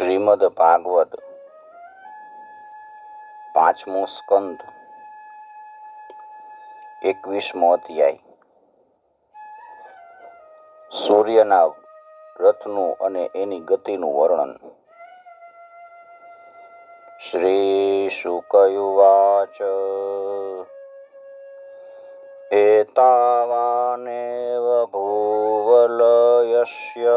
શ્રીમદ ભાગવત, પાંચમો સ્કંદ, એકવીસમો અધ્યાય. સૂર્યના રથનું અને એની ગતિનું વર્ણન. શ્રી શુકયુવાચ એતાવાનેવ ભૂવલયસ્ય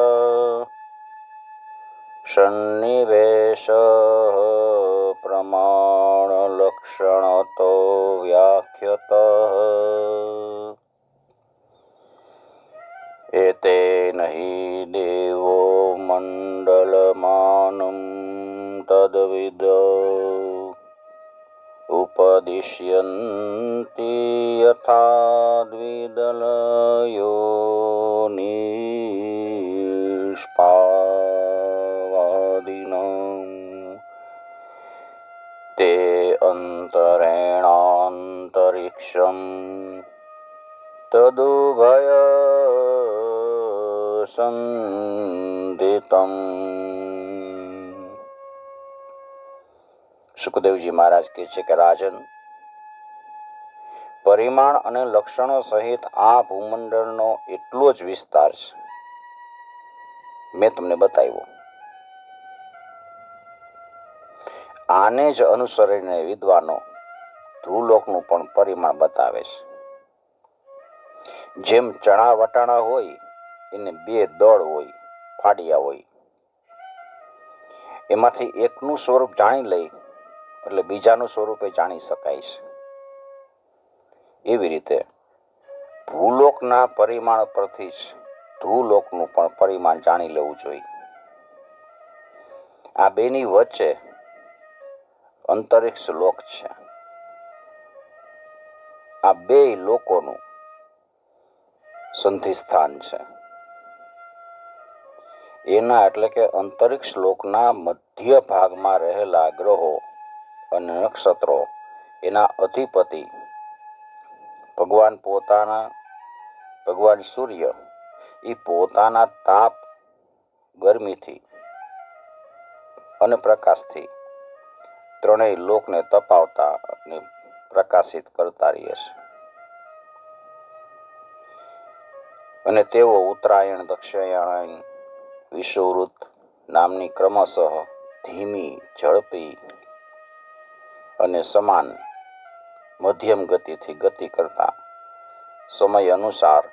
સન્નિવેશ પ્રમાણલક્ષણતો વ્યાખ્યત એતે નહીં દેવો મંડલમાનું તદવિદ ઉપદિશ્યંતિ યથા દ્વિદલયોની अन्तरेणान्तरिक्षं તદુભય સંદિતમ સુખદેવજી મહારાજ કહે છે કે રાજન પરિમાણ અને લક્ષણો સહિત આ ભૂમંડળનો એટલો જ વિસ્તાર છે મેં તમને બતાવ્યો આને જ અનુસરીને વિદ્વાનો ધૂલોકનું પણ પરિમાણ બતાવે છે. જેમ ચણા વટાણા હોય, એને બે દળ હોય, ફાડિયા હોય. એમાંથી એકનું સ્વરૂપ જાણી લઈ, એટલે બીજાનું સ્વરૂપે જાણી શકાય છે. એવી રીતે ભૂલોકના પરિમાણ પરથી જ ધૂલોકનું પણ પરિમાણ જાણી લેવું જોઈએ. આ બેની વચ્ચે અંતરિક્ષ લોક છે. આ બે લોકોનું સંધિ સ્થાન છે. એના એટલે કે અંતરિક્ષ લોકના મધ્ય ભાગમાં રહેલા ગ્રહો અને નક્ષત્રો એના અધિપતિ ભગવાન પોતાના, ભગવાન સૂર્ય, એ પોતાના તાપ ગરમીથી અને પ્રકાશથી ત્રણેય લોકને તપાવતા અને પ્રકાશિત કરતા રહીએ છે અને તેઓ ઉત્તરાયણ, દક્ષિણાયણ વિષુવૃત નામની ક્રમશઃ ધીમી, ઝડપી અને સમાન મધ્યમ ગતિથી ગતિ કરતા સમય અનુસાર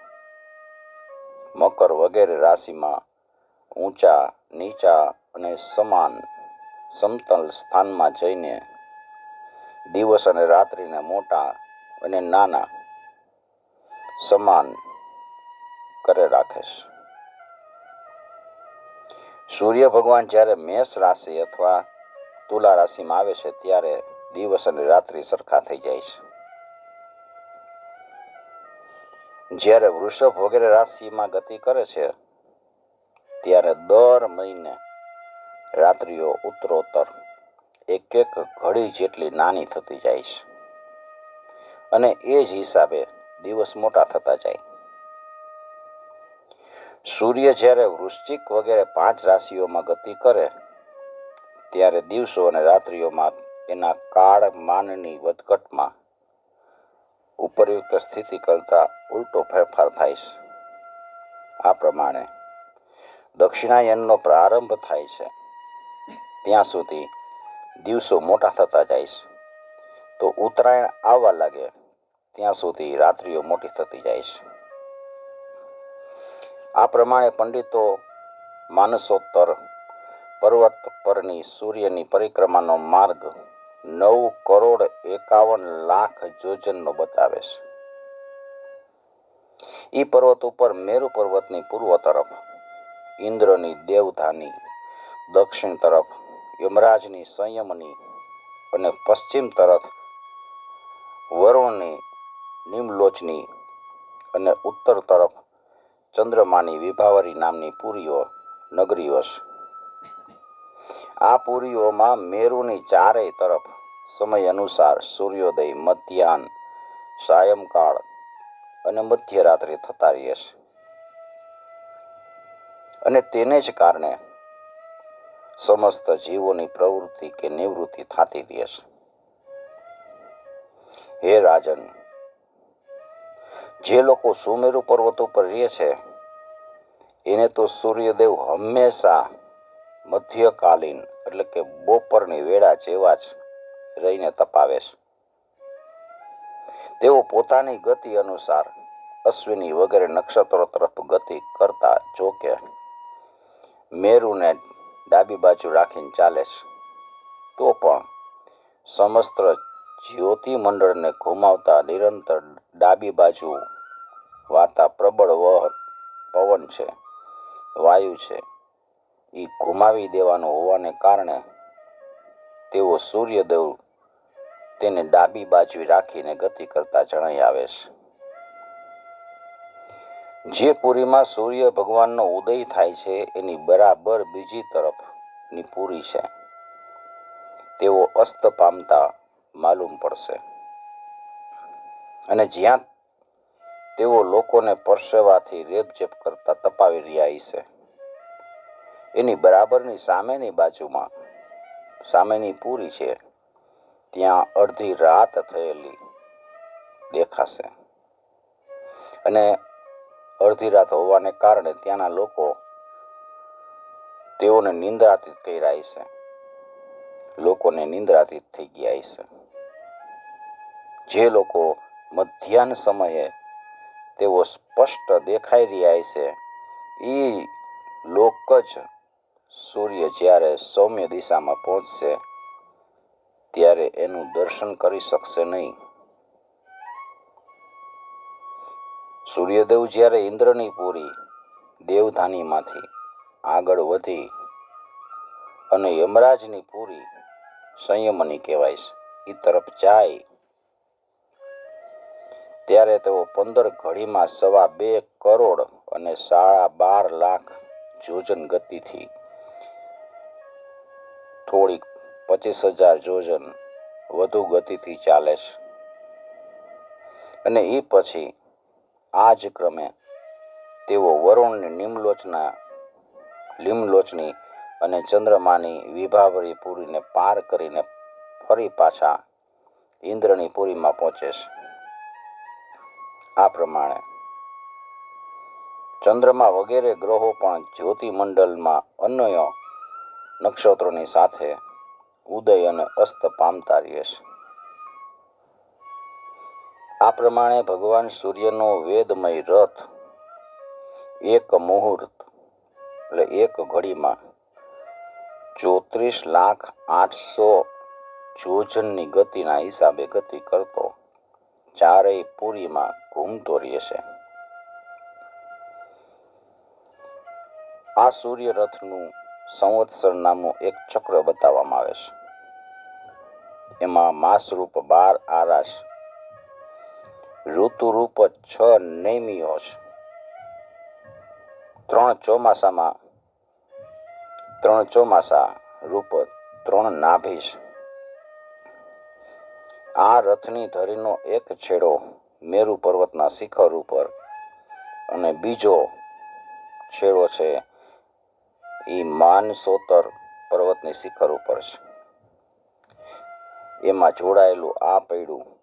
મકર વગેરે રાશિમાં ઊંચા, નીચા અને સમાન સમતલ સ્થાનમાં જઈને દિવસ અને રાત્રિને મોટા અને નાના સમાન કરે રાખે છે. સૂર્ય ભગવાન જ્યારે મેષ રાશિ અથવા તુલા રાશિમાં આવે છે ત્યારે દિવસ અને રાત્રિ સરખા થઈ જાય છે. જ્યારે વૃષભ વગેરે રાશિમાં ગતિ કરે છે, ત્યારે દર મહિને રાત્રિઓ ઉત્તરોત્તર. એક એક ઘડી જેટલી નાની થતી જાય છે. અને એ જ હિસાબે દિવસ મોટા થતા જાય. સૂર્ય જ્યારે વૃશ્ચિક વગેરે પાંચ રાશિઓમાં ગતિ કરે, ત્યારે દિવસો અને રાત્રિઓમાં એના કાળ માનની વધઘટમાં ઉપરયુક્ત સ્થિતિ કરતા ઉલટો ફેરફાર થાય છે. આ પ્રમાણે દક્ષિણાયનનો પ્રારંભ થાય છે. ત્યાં સુધી દિવસો મોટા થતા જાય છે. તો ઉત્તરાયણ આવવા લાગે, ત્યાં સુધી રાત્રિઓ મોટી થતી જાય છે. આ પ્રમાણે પંડિતો માનસોત્તર પર્વત પરની સૂર્યની પરિક્રમાનો માર્ગ નવ કરોડ એકાવન લાખ જોજનનો બતાવે છે. ઈ પર્વત ઉપર મેરુ પર્વતની પૂર્વ તરફ, ઇન્દ્રની દેવધાની દક્ષિણ તરફ યમરાજની સંયમની અને પશ્ચિમ તરફ વરુણની નિમલોચની અને ઉત્તર તરફ ચંદ્રમાની વિભાવરી નામની પુરીઓ નગરીઓ છે આ પુરીઓમાં મેરુની ચારેય તરફ સમય અનુસાર સૂર્યોદય, મધ્યાહન, સાયંકાળ અને મધ્યરાત્રિ થતા રહે છે. અને તેને જ કારણે સમસ્ત જીવોની પ્રવૃત્તિ કે નિવૃત્તિ થતી રહે છે. હે રાજન, જે લોકો સુમેરુ પર્વત ઉપર રહે છે, એને તો સૂર્યદેવ હંમેશા મધ્યકાલીન, એટલે કે બપોરની વેળા જેવા જ રહીને તપાવે છે. તેઓ પોતાની ગતિ અનુસાર અશ્વિની વગેરે નક્ષત્રો તરફ ગતિ કરતા જોકે મેરુને ડાબી બાજુ રાખીને ચાલે છે. તો પણ સમસ્ત જ્યોતિ મંડળને ઘુમાવતા નિરંતર ડાબી બાજુ વાતા પ્રબળ વહ પવન છે, વાયુ છે. એ ઘુમાવી દેવાનું હોવાને કારણે તેઓ સૂર્યદેવ તેને ડાબી બાજુ રાખીને ગતિ કરતા જણાઈ આવે છે. જે પુરીમાં સૂર્ય ભગવાનનો ઉદય થાય છે, એની બરાબર બીજી તરફની પુરી છે. તેઓ અસ્ત પામતા માલુમ પડશે. અને જ્યાં તેઓ લોકોને પરસેવાથી રેપઝેપ કરતા તપાવી રહ્યા છે એની બરાબરની સામેની બાજુમાં, સામેની પૂરી છે, ત્યાં અડધી રાત થયેલી દેખાશે. અને અડધી રાત હોવાને કારણે ત્યાંના લોકો તેઓને નિંદ્રાતીત કર્યા છે લોકોને નિંદ્રાતીત થઈ ગયા છે જે લોકો મધ્યાહન સમયે તેઓ સ્પષ્ટ દેખાઈ રહ્યા છે એ લોક જ સૂર્ય જ્યારે સૌમ્ય દિશામાં પહોંચશે, ત્યારે એનું દર્શન કરી શકશે નહીં. સૂર્યદેવ જ્યારે ઇન્દ્રની પૂરી દેવધાનીમાંથી આગળ વધી અને યમરાજની પૂરી સંયમની કહેવાય છે એ તરફ જાય, ત્યારે તેઓ પંદર ઘડીમાં સવા બે કરોડ અને સાડા બાર લાખ જોજન ગતિથી થોડીક પચીસ હજાર જોજન વધુ ગતિથી ચાલે છે. અને એ પછી આ જ ક્રમે તેઓ વરુણની નિમલોચના, લીમલોચની અને ચંદ્રમાની વિભાવરી પુરીને પાર કરીને ફરી પાછા ઇન્દ્રની પુરીમાં પહોંચે છે. આ પ્રમાણે ચંદ્રમા વગેરે ગ્રહો પણ જ્યોતિમંડળમાં અન્ય નક્ષત્રોની સાથે ઉદય અને અસ્ત પામતા રહે છે. આ પ્રમાણે ભગવાન સૂર્યનો વેદમય રથ એક મુહૂર્ત, એટલે એક ઘડીમાં ચોત્રીસ લાખ આઠસો જોજનની ગતિના હિસાબે ગતિ કરતો, ચારેય પુરીમાં ઘૂમતો રહેશે. આ સૂર્ય રથનું સંવત્સર નામનું એક ચક્ર બતાવવામાં આવે છે. એમાં માસ રૂપ બાર આરાશ ઋતુ રૂપ છ નૈમિયો છે. ત્રણ ચોમાસામાં, ત્રણ ચોમાસા રૂપ ત્રણ નાભી આ રથની ધરીનો એક છેડો મેરુ પર્વતના શિખર ઉપર અને બીજો છેડો છે એ માનસોતર પર્વતની શિખર ઉપર છે. એમાં જોડાયેલું આ પૈડું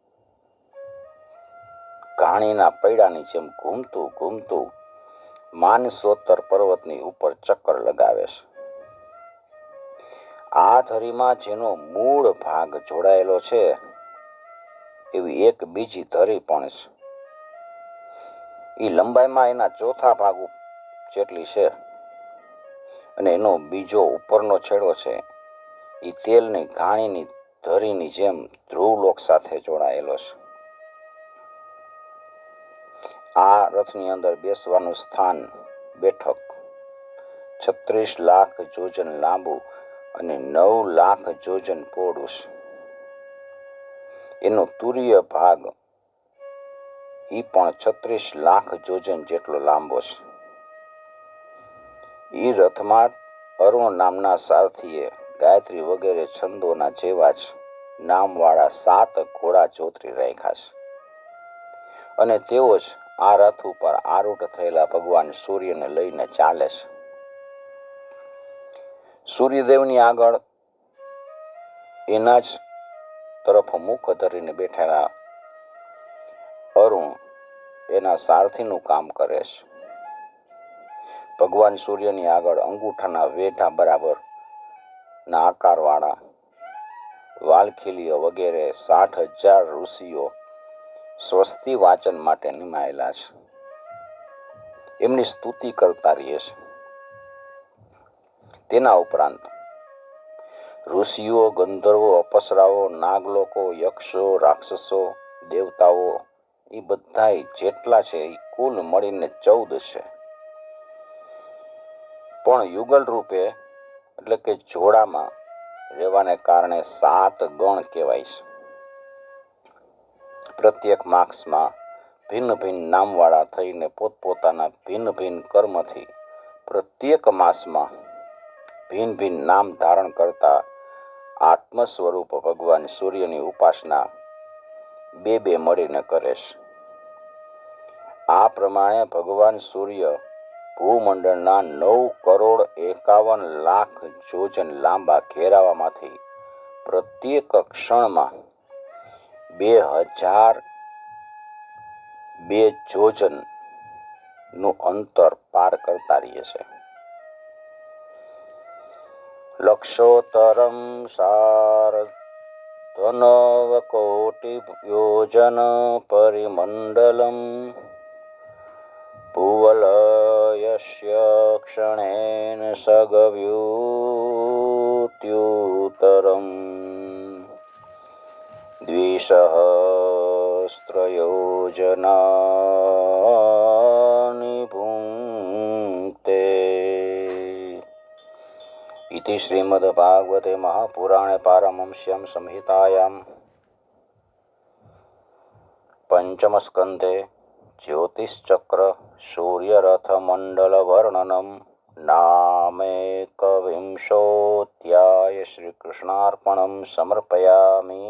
ઘાણીના પૈડાની જેમ ઘૂમતું ઘૂમતું માનસોતર પર્વતની ઉપર ચક્કર લગાવે છે. આ ધરીમાં જેનો મૂળ ભાગ જોડાયેલો છે, એવી એક બીજી ધરી પણ છે. એ લંબાઈમાં એના ચોથા ભાગ જેટલી છે અને એનો બીજો ઉપરનો છેડો છે એ તેલની ઘાણીની ધરીની જેમ ધ્રુવલોક સાથે જોડાયેલો છે. રથની અંદર બેસવાનું સ્થાન બેઠક. છત્રીસ લાખ જોજન લાંબુ અને નવ લાખ જોજન પોડું એનો તુર્ય ભાગ એ પણ છત્રીસ લાખ જોજન જેટલો લાંબો છે. એ રથમાં અરુણ નામના સારથીએ ગાયત્રી વગેરે છંદોના જેવા જ નામવાળા સાત ઘોડા ચોતરી રાખ્યા છે. અને તેઓ જ આ રથ ઉપર આરૂઢ થયેલા ભગવાન સૂર્યને લઈને ચાલે છે. સૂર્યદેવની આગળ એના જ તરફ મુખ ધરીને બેઠેલા અરુણ એના સારથીનું કામ કરે છે. ભગવાન સૂર્યની આગળ અંગૂઠાના વેઢા બરાબર ના આકારવાળા વાલખીલીઓ વગેરે સાઠ હજાર ઋષિઓ સ્વસ્તિ વાચન માટે નિમાયેલા છે. એમની સ્તુતિ કરતા રહીએ છે. તેના ઉપરાંત ઋષિઓ, ગંધર્વો, અપસરાઓ, નાગલોકો, યક્ષો, રાક્ષસો, દેવતાઓ એ બધાય જેટલા છે એ કુલ મળીને ચૌદ છે. પણ યુગલ રૂપે એટલે કે જોડામાં રહેવાને કારણે સાત ગણ કહેવાય છે. પ્રત્યેક માર્ક્સમાં ભિન્ન ભિન્ન નામવાળા થઈને પોતપોતાના ભિન્ન ભિન્ન કર્મથી પ્રત્યેક માસમાં ભિન્ન ભિન્ન નામ ધારણ કરતા આત્મ સ્વરૂપ ભગવાન સૂર્યની ઉપાસના બે બે મળીને કરે છે. આ પ્રમાણે ભગવાન સૂર્ય ભૂમંડળના નવ કરોડ એકાવન લાખ જોજન લાંબા ઘેરાવામાંથી પ્રત્યેક ક્ષણમાં બે હજાર બે જોજનનું અંતર પાર કરતા રહીએ છે લક્ષોત્તરમ સાર ધનવકોટિ યોજન પરિમંડલમ ભુવલયસ્ય ક્ષણેન સગવ્યુત્યુતરમ द्विसहस्रयोजनानि भुङ्क्ते इति श्रीमद्भागवते महापुराणे पारमंस्यं संहितायां पञ्चमस्कन्धे ज्योतिश्चक्र सूर्यरथमण्डलवर्णनं नामेकविंशोऽध्याय श्रीकृष्णार्पणं समर्पयामि